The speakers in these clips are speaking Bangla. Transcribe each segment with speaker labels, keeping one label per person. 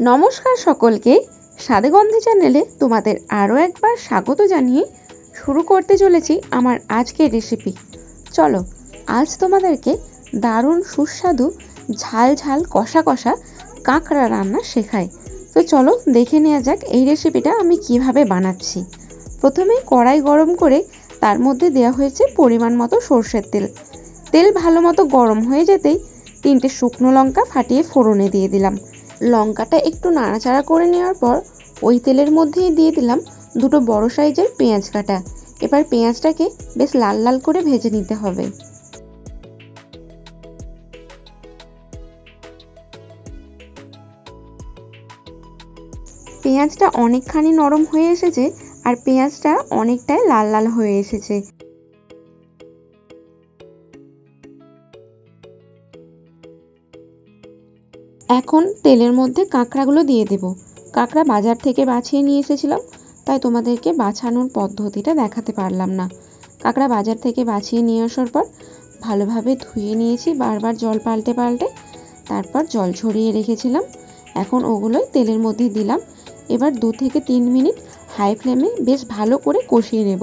Speaker 1: নমস্কার সকলকে স্বাদেগন্ধে চ্যানেলে তোমাদের আরও একবার স্বাগত জানিয়ে শুরু করতে চলেছি আমার আজকের রেসিপি চলো, আজ তোমাদেরকে দারুণ সুস্বাদু, ঝাল ঝাল, কষা কষা কাঁকড়া রান্না শেখাই। তো চলো দেখে নেওয়া যাক এই রেসিপিটা আমি কীভাবে বানাচ্ছি। প্রথমে কড়াই গরম করে তার মধ্যে দেওয়া হয়েছে পরিমাণ মতো সর্ষের তেল। তেল ভালো মতো গরম হয়ে যেতেই তিনটে শুকনো লঙ্কা ফাটিয়ে ফোড়নে দিয়ে দিলাম। লঙ্কাটা একটু নাড়াচাড়া করে নেওয়ার পর ওই তেলের মধ্যেই দিয়ে দিলাম দুটো বড় সাইজের পেঁয়াজ কাটা। এবার পেঁয়াজটাকে বেশ লাল লাল করে ভেজে নিতে হবে। পেঁয়াজটা অনেকখানি নরম হয়ে এসেছে আর পেঁয়াজটা অনেকটাই লাল লাল হয়ে এসেছে। এখন তেলের মধ্যে কাঁকড়াগুলো দিয়ে দেব। কাঁকড়া বাজার থেকে বাছিয়ে নিয়ে এসেছিলাম, তাই তোমাদেরকে বাছানোর পদ্ধতিটা দেখাতে পারলাম না। কাঁকড়া বাজার থেকে বাছিয়ে নিয়ে আসার পর ভালোভাবে ধুয়ে নিয়েছি, বারবার জল পাল্টে পাল্টে, তারপর জল ছড়িয়ে রেখেছিলাম। এখন ওগুলোই তেলের মধ্যে দিলাম। এবার দু থেকে তিন মিনিট হাই ফ্লেমে বেশ ভালো করে কষিয়ে নেব।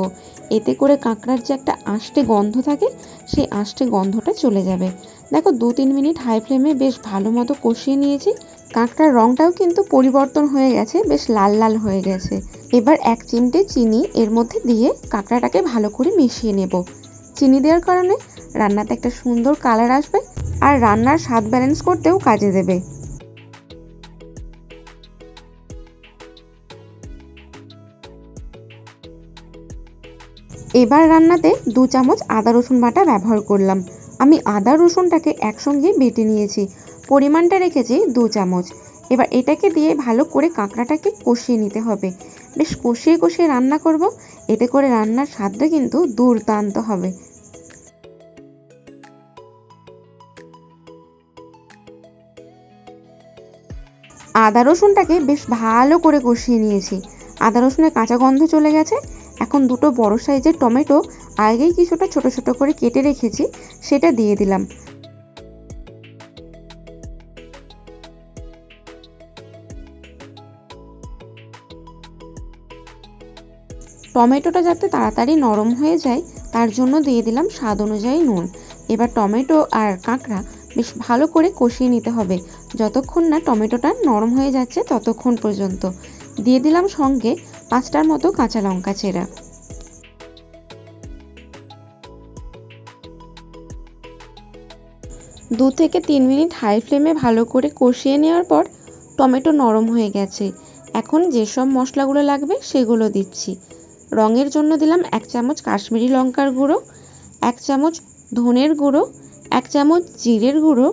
Speaker 1: এতে করে কাঁকড়ার যে একটা আষ্টে গন্ধ থাকে, সেই আষ্টে গন্ধটা চলে যাবে। দেখো, দু তিন মিনিট হাই ফ্লেমে বেশ ভালো মতো কষিয়ে নিয়েছি। কাঁকড়ার রঙটাও কিন্তু পরিবর্তন হয়ে গেছে, বেশ লাল লাল হয়ে গেছে। এবার এক চিমটে চিনি এর মধ্যে দিয়ে কাঁকড়াটাকে ভালো করে মিশিয়ে নেব। চিনি দেওয়ার কারণে রান্নাতে একটা সুন্দর কালার আসবে আর রান্নার স্বাদ ব্যালেন্স করতেও কাজে দেবে। এবার রান্নাতে দু চামচ আদা রসুন বাটা ব্যবহার করলাম। আমি আদা রসুনটাকে একসঙ্গে বেটে নিয়েছি। পরিমাণটা রেখেছি দু চামচ। এবার এটাকে দিয়ে ভালো করে কাঁকড়াটাকে কষিয়ে নিতে হবে। বেশ কষিয়ে কষিয়ে রান্না করব। এতে করে রান্নার স্বাদটা কিন্তু দুর্দান্ত হবে। আদা রসুনটাকে বেশ ভালো করে কষিয়ে নিয়েছি। আদা রসুনের কাঁচা গন্ধ চলে গেছে। এখন দুটো বড় সাইজের টমেটো আগেই কিছুটা ছোট ছোট করে কেটে রেখেছি, সেটা দিয়ে দিলাম। টমেটোটা যাতে তাড়াতাড়ি নরম হয়ে যায়, তার জন্য দিয়ে দিলাম স্বাদ অনুযায়ী নুন। এবার টমেটো আর কাঁকড়া বেশ ভালো করে কষিয়ে নিতে হবে। যতক্ষণ না টমেটোটা নরম হয়ে যাচ্ছে, ততক্ষণ পর্যন্ত। দিয়ে দিলাম সঙ্গে পাঁচটার মতো কাঁচা লঙ্কা চেরা। দু থেকে তিন মিনিট হাই ফ্লেমে ভালো করে কষিয়ে নেওয়ার পর টমেটো নরম হয়ে গেছে। এখন যেসব মশলাগুলো লাগবে সেগুলো দিচ্ছি। রঙের জন্য দিলাম এক চামচ কাশ্মীরি লঙ্কার গুঁড়ো, এক চামচ ধনের গুঁড়ো, এক চামচ জিরের গুঁড়ো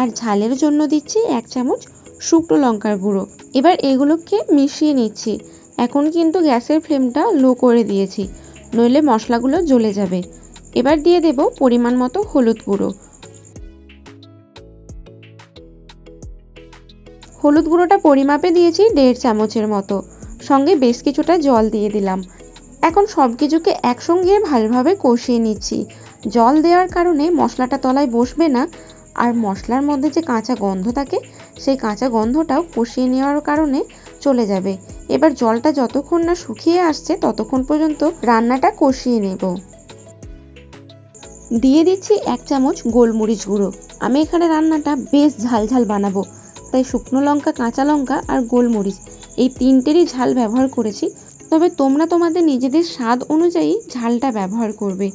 Speaker 1: আর ঝালের জন্য দিচ্ছি এক চামচ শুকনো লঙ্কার গুঁড়ো। এবার এগুলোকে মিশিয়ে নিচ্ছি। এখন কিন্তু গ্যাসের ফ্লেমটা লো করে দিয়েছি, নইলে মশলাগুলো জ্বলে যাবে। এবার দিয়ে দেব পরিমাণ মতো হলুদ গুঁড়ো। হলুদ গুঁড়োটা পরিমাপে দিয়েছি দেড় চামচের মতো, সঙ্গে বেশ কিছুটা জল দিয়ে দিলাম। এখন সব কিছুকে একসঙ্গে ভালোভাবে কষিয়ে নিচ্ছি। জল দেওয়ার কারণে মশলাটা তলায় বসবে না, আর মশলার মধ্যে যে কাঁচা গন্ধ থাকে, সেই কাঁচা গন্ধটাও কষিয়ে নেওয়ার কারণে চলে যাবে। এবার জলটা যতক্ষণ না শুকিয়ে আসছে, ততক্ষণ পর্যন্ত রান্নাটা কষিয়ে নেব। দিয়ে দিচ্ছি এক চামচ গোলমরিচ গুঁড়ো। আমি এখানে রান্নাটা বেশ ঝাল ঝাল বানাবো। তাই শুকনো লঙ্কা, কাঁচা লঙ্কা আর গোলমরিচ এই তিনটেরই ঝাল ব্যবহার করেছি। তবে তোমরা তোমাদের নিজেদের স্বাদ অনুযায়ী ঝালটা ব্যবহার করবে।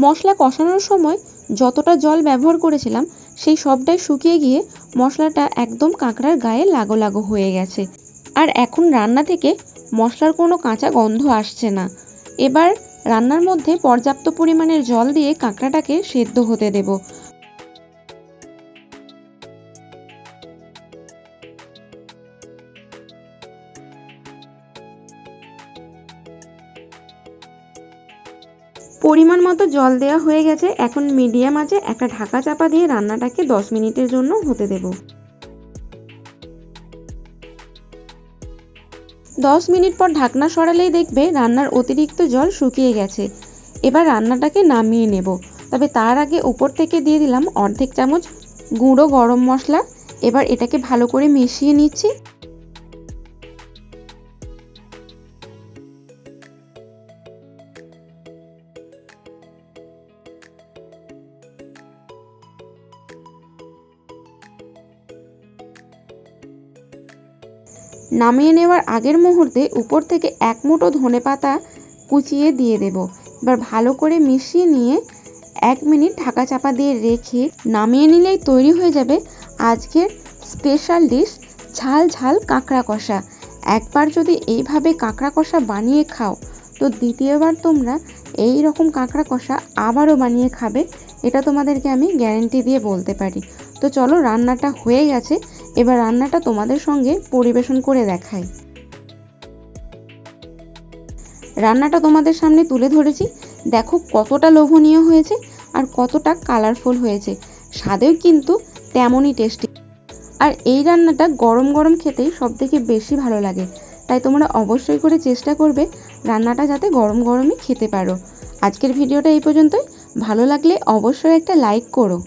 Speaker 1: মশলা কষানোর সময় যতটা জল ব্যবহার করেছিলাম সেই সবটাই শুকিয়ে গিয়ে মশলাটা একদম কাঁকড়ার গায়ে লাগো লাগো হয়ে গেছে। আর এখন রান্না থেকে মশলার কোনো কাঁচা গন্ধ আসছে না। এবার রান্নার মধ্যে পর্যাপ্ত পরিমাণের জল দিয়ে কাঁকড়াটাকে সেদ্ধ হতে দেব। পরিমাণ মতো জল দেওয়া হয়ে গেছে। এখন মিডিয়াম আছে। একটা ঢাকা চাপা দিয়ে রান্নাটাকে দশ মিনিটের জন্য হতে দেব। দশ মিনিট পর ঢাকনা সরালেই দেখবে রান্নার অতিরিক্ত জল শুকিয়ে গেছে। এবার রান্নাটাকে নামিয়ে নেব। তবে তার আগে উপর থেকে দিয়ে দিলাম অর্ধেক চামচ গুঁড়ো গরম মশলা। এবার এটাকে ভালো করে মিশিয়ে নিচ্ছি। নামিয়ে নেওয়ার আগের মুহূর্তে উপর থেকে এক মুঠো ধনে পাতা কুচিয়ে দিয়ে দেব। এবার ভালো করে মিশিয়ে নিয়ে এক মিনিট ঢাকা চাপা দিয়ে রেখে নামিয়ে নিলেই তৈরি হয়ে যাবে আজকের স্পেশাল ডিশ ঝাল ঝাল কাঁকড়া কষা। একবার যদি এইভাবে কাঁকড়া কষা বানিয়ে খাও, তো দ্বিতীয়বার তোমরা এই রকম কাঁকড়া কষা আবারও বানিয়ে খাবে, এটা তোমাদেরকে আমি গ্যারেন্টি দিয়ে বলতে পারি। তো চলো রান্নাটা হয়ে গেছে এবার রান্নাটা তোমাদের সঙ্গে পরিবেশন করে দেখাই। রান্নাটা তোমাদের সামনে তুলে ধরেছি। দেখো কতটা লোভনীয় হয়েছে আর কতটা কালারফুল হয়েছে। স্বাদেও কিন্তু তেমনই টেস্টি আর এই রান্নাটা গরম গরম খেতেই সব থেকে বেশি ভালো লাগে। তাই তোমরা অবশ্যই করে চেষ্টা করবে রান্নাটা যাতে গরম গরমই খেতে পারো। আজকের ভিডিওটা এই পর্যন্তই। ভালো লাগলে অবশ্যই একটা লাইক করো।